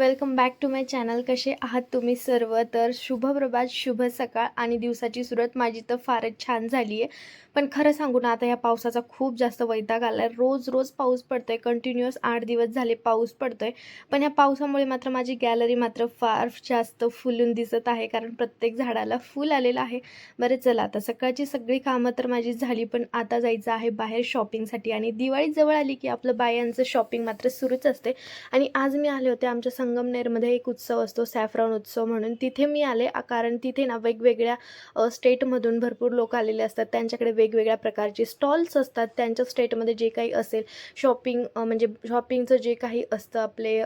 Welcome back to my channel. कसे आहात तुम्ही सर्व? तर शुभ प्रभात शुभ सकाळ आणि दिवसाची सुरुवात माझी तर फारच छान झाली आहे पण खरं सांगू ना आता या पावसाचा खूप जास्त वैताग आला आहे रोज रोज पाऊस पडतोय. कंटिन्युअस आठ दिवस झाले पाऊस पडतोय. पण या पावसामुळे मात्र माझी गॅलरी मात्र फार जास्त फुलून दिसत आहे. कारण प्रत्येक झाडाला फुल आलेलं आहे. बरं चला आता सकाळची सगळी कामं तर माझी झाली पण आता जायचं आहे बाहेर शॉपिंगसाठी आणि दिवाळी जवळ आली की आपलं बायांचं शॉपिंग मात्र सुरूच असते. आणि आज मी आले होते आमच्या संगमनेरमध्ये एक उत्सव असतो सॅफ्रॉन उत्सव म्हणून. तिथे मी आले कारण तिथे ना वेगवेगळ्या स्टेटमधून भरपूर लोक आलेले असतात. त्यांच्याकडे वेगवेगळ्या प्रकारचे स्टॉल्स असतात. त्यांच्या स्टेटमध्ये जे काही असेल शॉपिंग म्हणजे शॉपिंगचं जे काही असतं आपले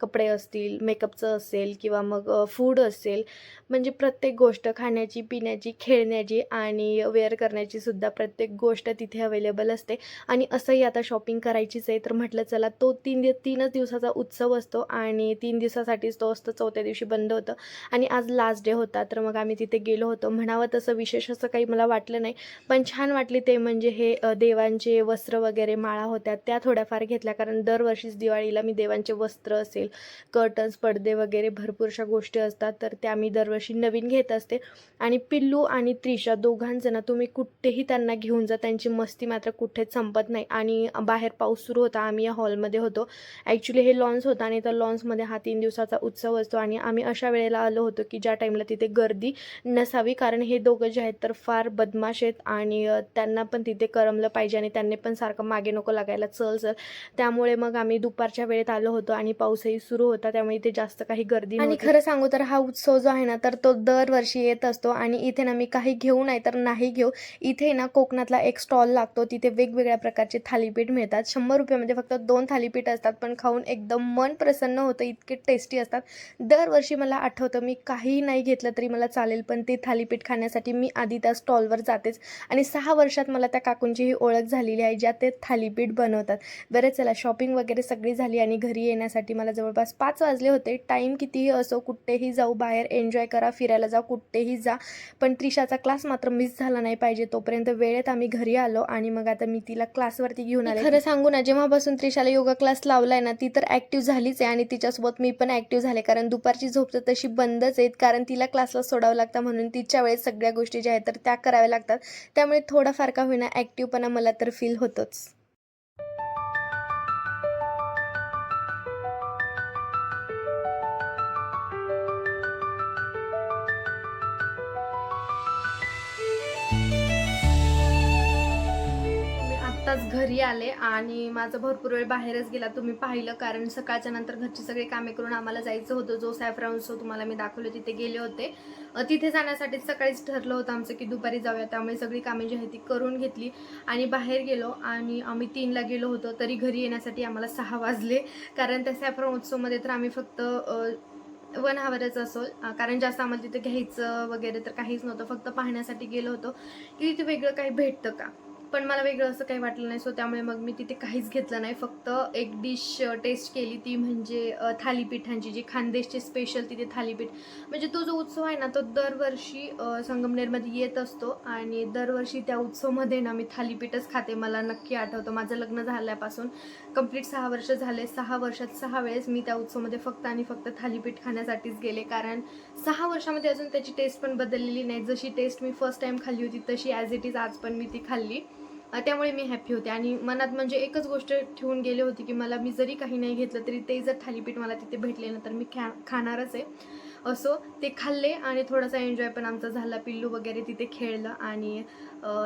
कपडे असतील मेकअपचं असेल किंवा मग फूड असेल म्हणजे प्रत्येक गोष्ट खाण्याची पिण्याची खेळण्याची आणि वेअर करण्याची सुद्धा प्रत्येक गोष्ट तिथे अवेलेबल असते. आणि असंही आता शॉपिंग करायचीच आहे तर म्हटलं चला तो तीन तीनच दिवसाचा उत्सव असतो आणि तीन दिवसासाठीच तो असतं चौथ्या दिवशी बंद होतं. आणि आज लास्ट डे होता तर मग आम्ही तिथे गेलो होतो. म्हणावं तसं विशेष असं काही मला वाटलं नाही. पण छान वाटली ते म्हणजे हे देवांचे वस्त्र वगैरे माळा होत्या त्या थोड्याफार घेतल्या. कारण दरवर्षीच दिवाळीला मी देवांचे वस्त्र असेल कर्टन्स पडदे वगैरे भरपूरशा गोष्टी असतात तर त्या मी दरवर्षी नवीन घेत असते. आणि पिल्लू आणि त्रिशा दोघांचं ना तुम्ही कुठेही त्यांना घेऊन जा त्यांची मस्ती मात्र कुठेच संपत नाही. आणि बाहेर पाऊस सुरू होता आम्ही या हॉलमध्ये होतो. ॲक्च्युली हे लॉन्स होतं आणि त्या लॉन्समध्ये हा तीन दिवसाचा उत्सव असतो आणि आम्ही अशा वेळेला आलो होतो की ज्या टाईमला तिथे गर्दी नसावी. कारण हे दोघं जे आहेत तर फार बदमाश आहेत आणि त्यांना पण तिथे करमलं पाहिजे आणि त्यांनी पण सारखं मागे नको लागायला चल चल. त्यामुळे मग आम्ही दुपारच्या वेळेत आलो होतो आणि पाऊसही सुरू होता. त्यामुळे इथे जास्त काही गर्दी आणि खरं सांगू तर हा उत्सव जो आहे ना तर तो दरवर्षी येत असतो आणि इथे ना मी काही घेऊ नाही तर नाही घेऊ. इथे ना कोकणातला एक स्टॉल लागतो. तिथे वेगवेगळ्या प्रकारचे थालीपीठ मिळतात. शंभर रुपयामध्ये फक्त दोन थालीपीठ असतात पण खाऊन एकदम मन प्रसन्न होतं. इतके टेस्टी असतात. दरवर्षी मला आठवतं मी काहीही नाही घेतलं तरी मला चालेल पण ते थालीपीठ खाण्यासाठी मी आधी त्या स्टॉलवर जातेच. आणि सहा वर्षात मला त्या काकूंची ही ओळख झालेली आहे ज्या ते थालीपीठ बनवतात. बरं चला शॉपिंग वगैरे सगळी झाली आणि घरी येण्यासाठी मला जवळपास पाच वाजले होते. टाईम कितीही असो कुठेही जाऊ बाहेर एन्जॉय करा फिरायला जा कुठेही जा. पण त्रिशाचा क्लास मात्र मिस झाला नाही पाहिजे. तोपर्यंत वेळेत आम्ही घरी आलो आणि मग आता मी तिला क्लासवरती घेऊन आले. खरं सांगू ना जेव्हापासून त्रिशाला योगा क्लास लावलाय ना ती तर ॲक्टिव्ह झालीच आहे आणि तिच्यासोबत मी पण ॲक्टिव्ह झाले. कारण दुपारची झोप तर तशी बंदच आहेत. कारण तिला क्लासला सोडावं लागतं म्हणून तिच्या वेळेस सगळ्या गोष्टी ज्या आहेत तर त्या कराव्या लागतात. त्यामुळे थोडाफार का होईना ॲक्टिव्हपणा मला तर फील होतोच. आत्ताच घरी आले आणि माझा भरपूर वेळ बाहेरच गेला. तुम्ही पाहिलं कारण सकाळच्या नंतर घरची सगळी कामे करून आम्हाला जायचं होतं. जो सॅफ्राऊन शो तुम्हाला मी दाखवलं तिथे गेले होते. तिथे जाण्यासाठी सकाळीच ठरलं होतं आमचं की दुपारी जाऊया. त्यामुळे सगळी कामे जी आहे ती करून घेतली आणि बाहेर गेलो आणि आम्ही तीनला गेलो होतो. तरी घरी येण्यासाठी आम्हाला सहा वाजले. कारण त्या सॅफ्रॉन उत्सवमध्ये तर आम्ही फक्त वन हावरच असो कारण जास्त आम्हाला तिथे घ्यायचं वगैरे तर काहीच नव्हतं. फक्त पाहण्यासाठी गेलो होतो. की तिथे वेगळं काही भेटतं का? पण मला वेगळं असं काही वाटलं नाही. सो त्यामुळे मग मी तिथे काहीच घेतलं नाही. फक्त एक डिश टेस्ट केली ती म्हणजे थालीपीठांची जी खानदेशचे स्पेशल तिथे थालीपीठ. म्हणजे तो जो उत्सव आहे ना तो दरवर्षी संगमनेरमध्ये येत असतो. आणि दरवर्षी त्या उत्सवमध्ये ना मी थालीपीठच खाते. मला नक्की आठवतं. माझं लग्न झाल्यापासून कंप्लीट सहा वर्ष झाले. सहा वर्षात सहा वेळेस मी त्या उत्सवमध्ये फक्त आणि फक्त थालीपीठ खाण्यासाठीच गेले. कारण सहा वर्षामध्ये अजून त्याची टेस्ट पण बदललेली नाही. जशी टेस्ट मी फर्स्ट टाइम खाल्ली होती तशी ॲज इट इज आज पण मी ती खाल्ली. त्यामुळे मी हॅपी होते. आणि मनात म्हणजे एकच गोष्ट ठेवून गेले होती की मला मी जरी काही नाही घेतलं तरी ते जर थालीपीठ मला तिथे भेटले ना तर मी खा खाणारच आहे. असो ते खाल्ले आणि थोडासा एन्जॉय पण आमचा झाला. पिल्लू वगैरे तिथे खेळलं आणि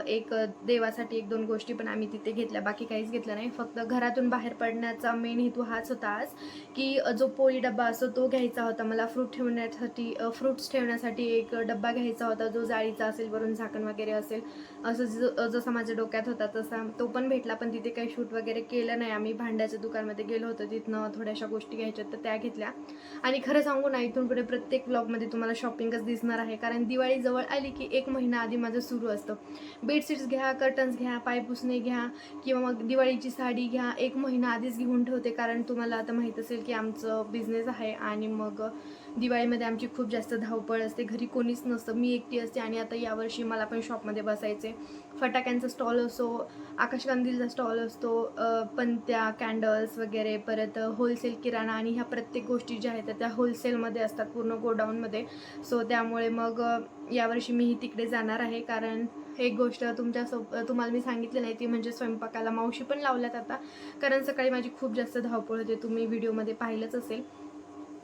एक देवासाठी एक दोन गोष्टी पण आम्ही तिथे घेतल्या बाकी काहीच घेतलं नाही. फक्त घरातून बाहेर पडण्याचा मेन हेतू हाच होता आज की जो पोळी डब्बा असतो तो घ्यायचा होता. मला फ्रूट ठेवण्यासाठी फ्रूट्स ठेवण्यासाठी एक डब्बा घ्यायचा होता जो जाळीचा असेल वरून झाकण वगैरे असेल. असं ज- जसं माझ्या डोक्यात होता तसा तो पण भेटला पण तिथे काही शूट वगैरे केलं नाही. आम्ही भांड्याच्या दुकानमध्ये गेलो होतो तिथनं थोड्याशा गोष्टी घ्यायच्या तर त्या घेतल्या. आणि खरं सांगू ना इथून पुढे प्रत्येक ब्लॉगमध्ये तुम्हाला शॉपिंगच दिसणार आहे. कारण दिवाळी जवळ आली की एक महिना आधी माझं सुरू असतं. बेडशीट्स घ्या कर्टन्स घ्या पायपुसणे घ्या किंवा मग दिवाळीची साडी घ्या एक महिना आधीच घेऊन ठेवते कारण तुम्हाला आता माहीत असेल की आमचं बिझनेस आहे आणि मग दिवाळीमध्ये आमची खूप जास्त धावपळ असते. घरी कोणीच नसतं. मी एकटी असते आणि आता यावर्षी मला पण शॉपमध्ये बसायचे फटाक्यांचा स्टॉल असो आकाशकंदीलचा स्टॉल असतो अ, पणत्या कॅन्डल्स वगैरे परत होलसेल किराणा आणि ह्या प्रत्येक गोष्टी ज्या आहेत त्या- त्या होलसेलमध्ये असतात पूर्ण गोडाऊनमध्ये. सो त्यामुळे मग यावर्षी मीही तिकडे जाणार आहे कारण एक गोष्ट तुमच्यासोबत तुम्हाला मी सांगितली नाही ती म्हणजे स्वयंपाकाला मावशी पण लावल्यात आता. कारण सकाळी माझी खूप जास्त धावपळ होते तुम्ही व्हिडिओमध्ये पाहिलंच असेल.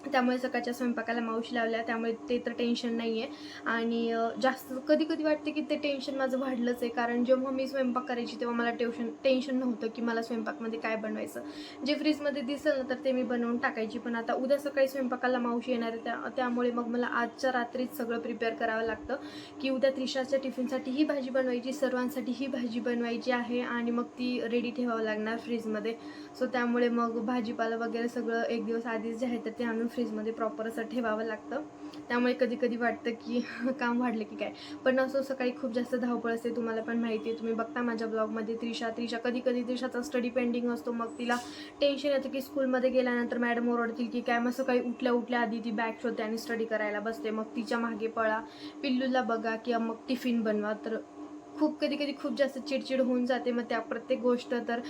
त्यामुळे सकाळच्या स्वयंपाकाला मावशी लावल्या त्यामुळे ते तर टेन्शन नाही आहे आणि जास्त कधी कधी वाटते की ते टेन्शन माझं वाढलंच आहे. कारण जेव्हा मी स्वयंपाक करायची तेव्हा मला टेन्शन टेन्शन नव्हतं की मला स्वयंपाकमध्ये काय बनवायचं. जे फ्रीजमध्ये दिसेल ना तर ते मी बनवून टाकायची. पण आता उद्या सकाळी स्वयंपाकाला मावशी येणार आहे त्या त्यामुळे मग मला आजच्या रात्रीच सगळं प्रिपेअर करावं लागतं. की उद्या त्रिशाच्या टिफिनसाठी ही भाजी बनवायची सर्वांसाठी ही भाजी बनवायची आहे आणि मग ती रेडी ठेवावं लागणार फ्रीजमध्ये सो त्यामुळे मग भाजीपाला वगैरे सगळं एक दिवस आधीच जे आहे तर ते आणून फ्रीजमध्ये प्रॉपर असं ठेवावं लागतं. त्यामुळे कधी कधी वाटतं की काम वाढलं की काय. पण असं सकाळी खूप जास्त धावपळ असते तुम्हाला पण माहिती आहे. तुम्ही बघता माझ्या ब्लॉगमध्ये त्रिशा. त्रिशा कधी कधी त्रिशाचा स्टडी पेंडिंग असतो. मग तिला टेन्शन येतं की स्कूलमध्ये गेल्यानंतर मॅडम ओरडतील की काय. मग सकाळी उठल्या उठल्या आधी ती बॅग शोधते आणि स्टडी करायला बसते. मग तिच्यामागे पळा. पिल्लूला बघा किंवा मग टिफिन बनवा. तर खूप कधी कधी खूप जास्त चिडचिड होऊन जाते. मग त्या प्रत्येक गोष्ट तर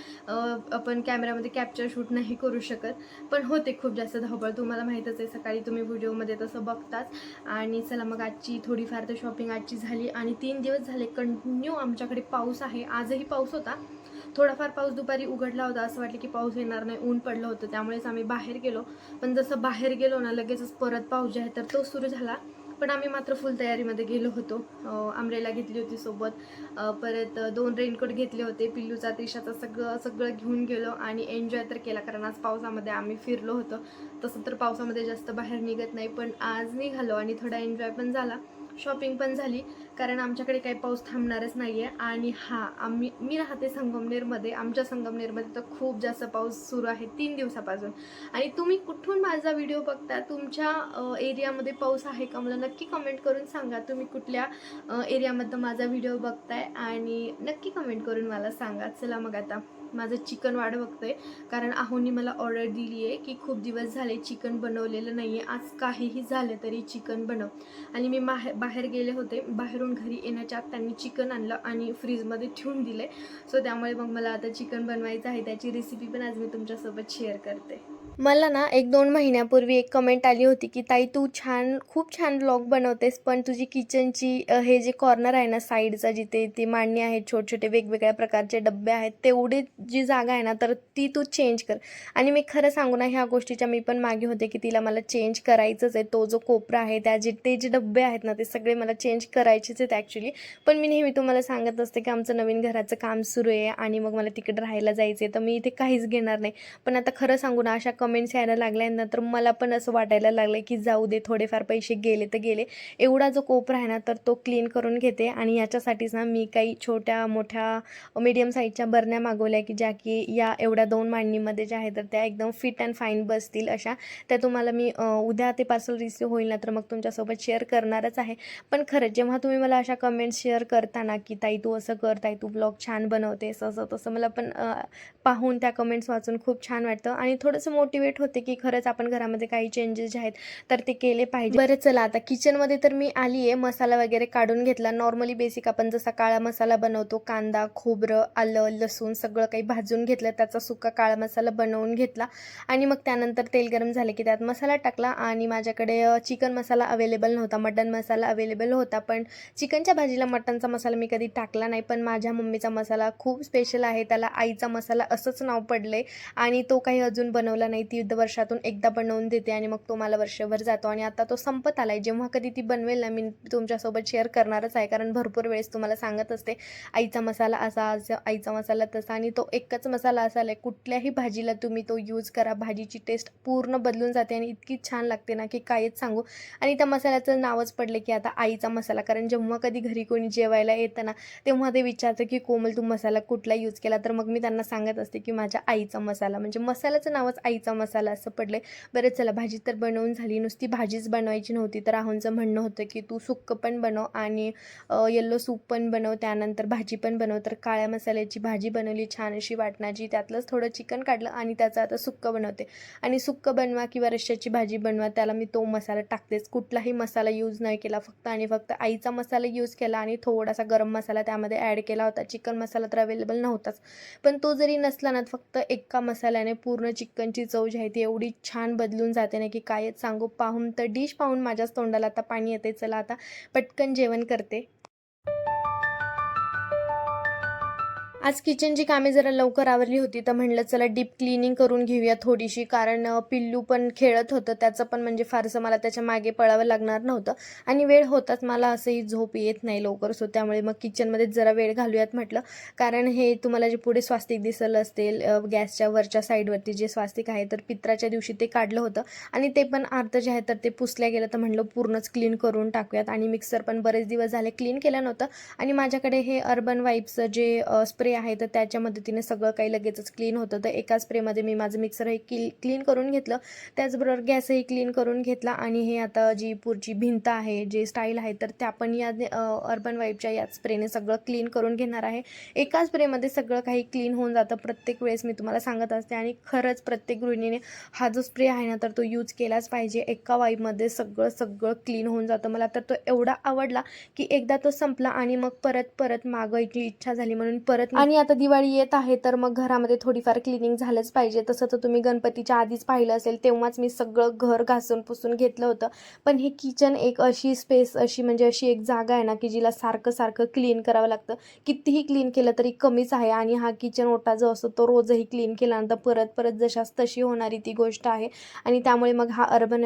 आपण कॅमेऱ्यामध्ये कॅप्चर शूट नाही करू शकत. पण होते खूप जास्त धावपळ. तुम्हाला माहीतच आहे सकाळी तुम्ही व्हिडिओमध्ये तसं बघताच आणि चला मग आजची थोडीफार तर शॉपिंग आजची झाली. आणि तीन दिवस झाले कंटिन्यू आमच्याकडे पाऊस आहे. आजही पाऊस होता. थोडाफार पाऊस दुपारी उघडला होता. असं वाटलं की पाऊस येणार नाही ऊन पडलं होतं. त्यामुळेच आम्ही बाहेर गेलो. पण जसं बाहेर गेलो ना लगेचच परत पाऊस जे आहे तर तो सुरू झाला. पण आम्ही मात्र फुल तयारीमध्ये गेलो होतो. आमरेला घेतली होती सोबत. परत दोन रेनकोट घेतले होते. पिल्लूचा त्रिशाचा सगळं सगळं घेऊन गेलो आणि एन्जॉय तर केला. कारण आज पावसामध्ये आम्ही फिरलो होतो. तसं तर पावसामध्ये जास्त बाहेर निघत नाही. पण आज निघालो आणि थोडा एन्जॉय पण झाला. शॉपिंग पण झाली. कारण आमच्याकडे काही पाऊस थांबणारच नाही आहे आणि हा आम्ही मी राहते संगमनेरमध्ये. आमच्या संगमनेरमध्ये तर खूप जास्त पाऊस सुरू आहे तीन दिवसापासून. आणि तुम्ही कुठून माझा व्हिडिओ बघता? तुमच्या एरियामध्ये पाऊस आहे का? मला नक्की कमेंट करून सांगा. तुम्ही कुठल्या एरियामधनं माझा व्हिडिओ बघताय? आणि नक्की कमेंट करून मला सांगा. चला मग आता. माझं चिकन वाढ बघतंय. कारण आहोनी मला ऑर्डर दिली आहे की खूप दिवस झाले चिकन बनवलेलं नाही आहे आज काहीही झालं तरी चिकन बनव. आणि मी माहे बाहेर गेले होते. बाहेरून घरी येण्याच्या आत त्यांनी चिकन आणलं आणि फ्रीजमध्ये ठेवून दिले. सो त्यामुळे मग मला आता चिकन बनवायचं आहे. त्याची रेसिपी पण आज मी तुमच्यासोबत शेअर करते. मला ना एक दोन महिन्यापूर्वी एक कमेंट आली होती की ताई तू छान खूप छान ब्लॉग बनवतेस पण तुझी किचनची हे जे कॉर्नर आहे ना साईडचा जिथे ती मांडणी आहेत छोटे छोटे वेगवेगळ्या प्रकारचे डब्बे आहेत तेवढी जी जागा आहे ना तर ती तू चेंज कर. आणि मी खरं सांगू ना ह्या गोष्टीच्या मी पण मागे होते की तिला मला चेंज करायचंच आहे. तो जो कोपरा आहे त्या जे ते जे डब्बे आहेत ना ते सगळे मला चेंज करायचेच आहेत ॲक्च्युली पण मी नेहमी तुम्हाला सांगत असते की आमचं नवीन घराचं काम सुरू आहे आणि मग मला तिकडे राहायला जायचं आहे तर मी इथे काहीच घेणार नाही. पण आता खरं सांगू ना अशा कमेंट्स यायला लागल्या तर मला पण असं वाटायला लागलं की जाऊ दे थोडेफार पैसे गेले तर गेले. एवढा जो कोपरा आहे ना तर तो क्लीन करून घेते. आणि याच्यासाठीच ना मी काही छोट्या मोठ्या मीडियम साईजच्या बरण्या मागवल्या की ज्या की या एवढ्या दोन मांडणीमध्ये ज्या आहेत तर त्या एकदम फिट अँड फाईन बसतील अशा. त्या तुम्हाला मी उद्या ते पार्सल रिसिव्ह होईल ना तर मग तुमच्यासोबत शेअर करणारच आहे. पण खरंच जेव्हा तुम्ही मला अशा कमेंट्स शेअर करता ना की ताई तू असं कर ताई तू ब्लॉग छान बनवतेस असं तसं मला पण पाहून त्या कमेंट्स वाचून खूप छान वाटतं. आणि थोडंसं मोठं मोटिवेट होते की खरंच आपण घरामध्ये काही चेंजेस जे आहेत तर ते केले पाहिजे. बरं चला आता किचनमध्ये तर मी आली आहे मसाला वगैरे काढून घेतला. नॉर्मली बेसिक आपण जसा काळा मसाला बनवतो कांदा खोबरं आलं लसूण सगळं काही भाजून घेतलं त्याचा सुका काळा मसाला बनवून घेतला. आणि मग त्यानंतर तेल गरम झाले की त्यात मसाला टाकला आणि माझ्याकडे चिकन मसाला अवेलेबल नव्हता मटन मसाला अवेलेबल होता. पण चिकनच्या भाजीला मटनचा मसाला मी कधी टाकला नाही पण माझ्या मम्मीचा मसाला खूप स्पेशल आहे. त्याला आईचा मसाला असंच नाव पडलं आहे आणि तो काही अजून बनवला नाही. ती वर्षातून एकदा बनवून देते आणि मग तो मला वर्षभर जातो आणि आता तो संपत आला आहे जेव्हा कधी ती बनवेल ना मी तुमच्यासोबत शेअर करणारच आहे. कारण भरपूर वेळेस तुम्हाला सांगत असते आईचा मसाला असा असा आईचा मसाला तसा आणि तो एकच मसाला असा आहे कुठल्याही भाजीला तुम्ही तो यूज करा. भाजीची टेस्ट पूर्ण बदलून जाते आणि इतकी छान लागते ना की कायच सांगू. आणि त्या मसाल्याचं नावच पडले की आता आईचा मसाला. कारण जेव्हा कधी घरी कोणी जेवायला येतं ना तेव्हा ते विचारतं की कोमल तू मसाला कुठला यूज केला? तर मग मी त्यांना सांगत असते की माझ्या आईचा मसाला. म्हणजे मसाल्याचं नावच आईचा असा मसाला असं पडलं आहे बरं चला भाजी तर बनवून झाली. नुसती भाजीच बनवायची नव्हती. तर राहुलचं म्हणणं होतं की तू सुक्कं पण बनव आणि येल्लो सूप पण बनव. त्यानंतर भाजी पण बनव. तर काळ्या मसाल्याची भाजी बनवली छान अशी वाटणाची. त्यातलंच थोडं चिकन काढलं आणि त्याचं आता सुक्कं बनवते. आणि सुक्कं बनवा किंवा रश्श्याची भाजी बनवा त्याला मी तो मसाला टाकतेच. कुठलाही मसाला यूज नाही केला फक्त आणि फक्त आईचा मसाला यूज केला आणि थोडासा गरम मसाला त्यामध्ये ॲड केला होता. चिकन मसाला तर अवेलेबल नव्हताच. पण तो जरी नसला ना फक्त एका मसाल्याने पूर्ण चिकनची चव जी आहे ती एवढी छान बदलून जाते ना की कायच सांगू? पाहून तर डिश पाहून माझ्याच तोंडाला आता पाणी येते चला आता पटकन जेवण करते. आज किचनची कामे जरा लवकर आवरली होती तर म्हणलं चला डीप क्लिनिंग करून घेऊया थोडीशी. कारण पिल्लू पण खेळत होतं त्याचं पण म्हणजे फारसं मला त्याच्यामागे पळावं लागणार नव्हतं. आणि वेळ होताच मला असंही झोप येत नाही लवकर सो त्यामुळे मग किचनमध्ये जरा वेळ घालूयात म्हटलं. कारण हे तुम्हाला जे पुढे स्वास्तिक दिसलं असेल गॅसच्या वरच्या साईडवरती जे स्वास्तिक आहे तर पित्राच्या दिवशी ते काढलं होतं. आणि ते पण अर्ध जे आहे तर ते पुसल्या गेलं तर म्हणलं पूर्णच क्लीन करून टाकूयात. आणि मिक्सर पण बरेच दिवस झाले क्लीन केलं नव्हतं. आणि माझ्याकडे हे अर्बन वाईप्सचं जे स्प्रे आहे तर त्याच्या मदतीने सगळं काही लगेचच क्लीन होतं. तर एका स्प्रेमध्ये मी माझं मिक्सर हे क्ली क्लीन करून घेतलं. त्याचबरोबर गॅसही क्लीन करून घेतला आणि हे आता जी पुढची भिंत आहे जे स्टाईल आहे तर त्या पण या अर्बन वाईपच्या या स्प्रेने सगळं क्लीन करून घेणार आहे. एका स्प्रेमध्ये सगळं काही क्लीन होऊन जातं. प्रत्येक वेळेस मी तुम्हाला सांगत असते आणि खरंच प्रत्येक गृहिणीने हा जो स्प्रे आहे ना तर तो यूज केलाच पाहिजे. एका वाईपमध्ये सगळं सगळं क्लीन होऊन जातं. मला तर तो एवढा आवडला की एकदा तो संपला आणि मग परत परत मागायची इच्छा झाली म्हणून परत आणि आता दिवाळी येत आहे तर मग घरामध्ये थोडीफार क्लिनिंग झालंच पाहिजे. तसं तर तुम्ही गणपतीच्या आधीच पाहिलं असेल तेव्हाच मी सगळं घर घासून पुसून घेतलं होतं. पण हे किचन एक अशी स्पेस अशी म्हणजे अशी एक जागा आहे ना की जिला सारखं सारखं क्लीन करावं लागतं. कितीही क्लीन केलं तरी कमीच आहे आणि हा किचन ओटा जो असतो तो रोजही क्लीन केल्यानंतर परत परत जशाच तशी होणारी ती गोष्ट आहे. आणि त्यामुळे मग हा अर्बन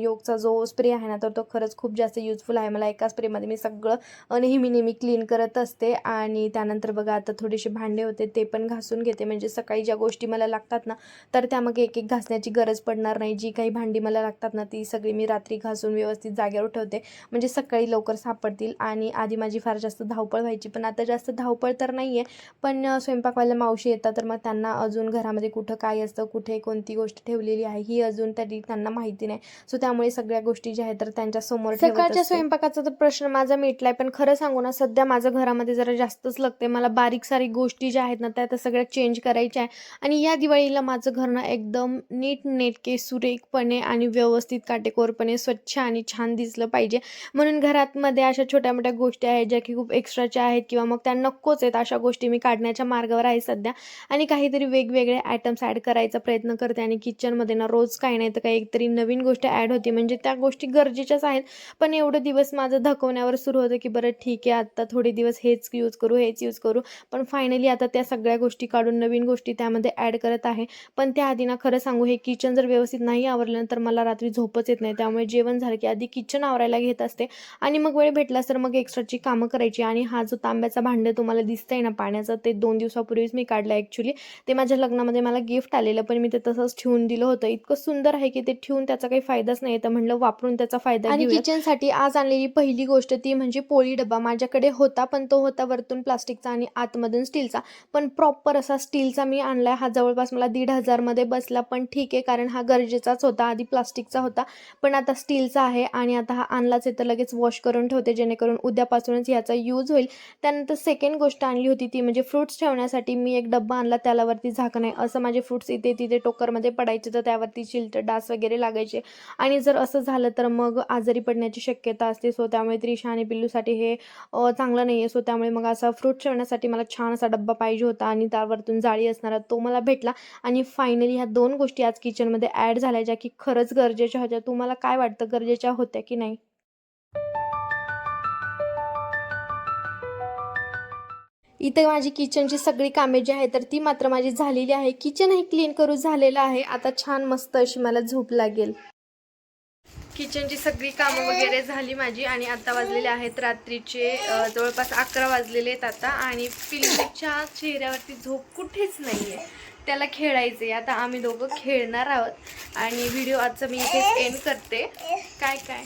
योगचा जो स्प्रे आहे ना तर तो खरंच खूप जास्त युजफुल आहे. मला एका स्प्रेमध्ये मी सगळं नेहमी नेहमी क्लीन करत असते. आणि त्यानंतर बघा आता थोडेसे भांडे होते ते पण घासून घेते. म्हणजे सकाळी ज्या गोष्टी मला लागतात ना तर त्या मग एक एक घासण्याची गरज पडणार नाही. जी काही भांडी मला लागतात ना ती सगळी मी रात्री घासून व्यवस्थित जागेवर ठेवते. म्हणजे सकाळी लवकर सापडतील आणि आधी माझी फार जास्त धावपळ व्हायची. पण आता जास्त धावपळ तर नाही आहे पण स्वयंपाकवाल्या मावशी येतात तर मग त्यांना अजून घरामध्ये कुठं काय असतं कुठे कोणती गोष्ट ठेवलेली आहे ही अजून तरी त्यांना माहिती नाही. सो त्यामुळे सगळ्या गोष्टी ज्या आहेत तर त्यांच्यासमोर सकाळच्या स्वयंपाकाचा तर प्रश्न माझा मिटलाय पण खरं सांगू ना सध्या माझं घरामध्ये जरा जास्तच लागते मला बारीक सारी गोष्टी ज्या आहेत ना त्या आता सगळ्या चेंज करायच्या आहे. आणि या दिवाळीला माझं घर ना एकदम नीट नेटके सुरेखपणे आणि व्यवस्थित काटेकोरपणे स्वच्छ आणि छान दिसलं पाहिजे. म्हणून घरातमध्ये अशा छोट्या मोठ्या गोष्टी आहेत ज्या की खूप एक्स्ट्राच्या आहेत किंवा मग त्या नकोच आहेत अशा गोष्टी मी काढण्याच्या मार्गावर आहे सध्या. आणि काहीतरी वेगवेगळे आयटम्स ॲड करायचा प्रयत्न करते आणि किचनमध्ये ना रोज काही नाही तर काही तरी नवीन गोष्ट ॲड होती. म्हणजे त्या गोष्टी गरजेच्याच आहेत. पण एवढं दिवस माझं धकवण्यावर सुरू होतं की बरं ठीक आहे आत्ता थोडे दिवस हेच यूज करू हेच यूज करू. पण फायनली आता त्या सगळ्या गोष्टी काढून नवीन गोष्टी त्यामध्ये ॲड करत आहे. पण त्याआधी ना खरं सांगू हे किचन जर व्यवस्थित नाही आवरलं तर मला रात्री झोपच येत नाही. त्यामुळे जेवण झालं की आधी किचन आवरायला घेत असते. आणि मग वेळ भेटलास तर मग एक्स्ट्राची कामं करायची. आणि हा जो तांब्याचा भांडं तुम्हाला दिसतंय ना पाण्याचं ते दोन दिवसापूर्वीच मी काढलं ॲक्च्युली ते माझ्या लग्नामध्ये मला गिफ्ट आलेलं पण मी ते तसंच ठेवून दिलं होतं. इतकं सुंदर आहे की ते ठेवून त्याचा काही फायदाच नाही. तर म्हणलं वापरून त्याचा फायदा आणि किचनसाठी आज आणलेली पहिली गोष्ट ती म्हणजे पोळी डबा माझ्याकडे होता पण तो होता वरतून प्लास्टिकचा आणि मधून स्टीलचा. पण प्रॉपर असा स्टीलचा मी आणलाय. हा जवळपास मला दीड हजारमध्ये बसला पण ठीक आहे कारण हा गरजेचाच होता. आधी प्लास्टिकचा होता. पण आता स्टीलचा आहे आणि आता हा आणलाच आहे तर लगेच वॉश करून ठेवते जेणेकरून उद्यापासूनच ह्याचा यूज होईल. त्यानंतर सेकंड गोष्ट आणली होती ती म्हणजे फ्रुट्स ठेवण्यासाठी मी एक डब्बा आणला त्यालावरती झाकण आहे. असं माझे फ्रुट्स इथे तिथे टोकरमध्ये पडायचे तर त्यावरती चिलट डास वगैरे लागायचे. आणि जर असं झालं तर मग आजारी पडण्याची शक्यता असते. सो त्यामुळे त्रिशा आणि पिल्लूसाठी हे चांगलं नाही आहे सो त्यामुळे मग असा फ्रूट ठेवण्यासाठी मला छान असा डब्बा पाहिजे होता आणि त्यावरतून जाळी असणारा तो मला भेटला. आणि फायनली ह्या दोन गोष्टी आज किचनमध्ये ॲड झाल्या ज्या की खरंच गरजेच्या होत्या. तुम्हाला काय वाटतं? गरजेच्या होत्या की नाही? इथे माझी किचनची सगळी कामे जी आहे तर ती मात्र माझी झालेली आहे. किचनही क्लीन करू झालेलं आहे. आता छान मस्त अशी मला झोप लागेल. किचनची सगळी कामं वगैरे झाली माझी आणि आता वाजलेले आहेत रात्रीचे जवळपास अकरा वाजलेले आहेत आता. आणि पिल्लीच्या चेहऱ्यावरती झोप कुठेच नाही आहे त्याला खेळायचे आता आम्ही दोघं खेळणार आहोत. आणि व्हिडिओ आजचा मी इथेच एंड करते. काय काय?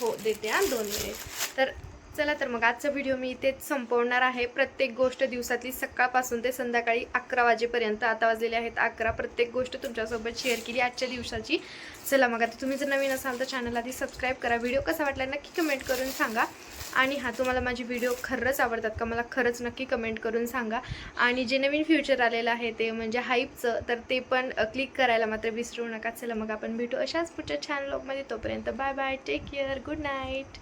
हो देते हा दोन मिनिट तर चला तर मग आजचा व्हिडिओ मी इथेच संपवणार आहे. प्रत्येक गोष्ट दिवसातली सकाळपासून ते संध्याकाळी अकरा वाजेपर्यंत आता वाजलेले आहेत अकरा. प्रत्येक गोष्ट तुमच्यासोबत शेअर केली आजच्या दिवसाची. चला मग आता तुम्ही जर नवीन असाल तर चॅनल आधी सबस्क्राईब करा. व्हिडिओ कसा वाटला नक्की कमेंट करून सांगा. आणि हा तुम्हाला माझी व्हिडिओ खरंच आवडतात का मला खरंच नक्की कमेंट करून सांगा. आणि जे नवीन फ्युचर आलेलं आहे ते म्हणजे हाईपचं तर ते पण क्लिक करायला मात्र विसरू नका. चला मग आपण भेटू अशाच पुढच्या छान लोकमध्ये तोपर्यंत bye bye take care good night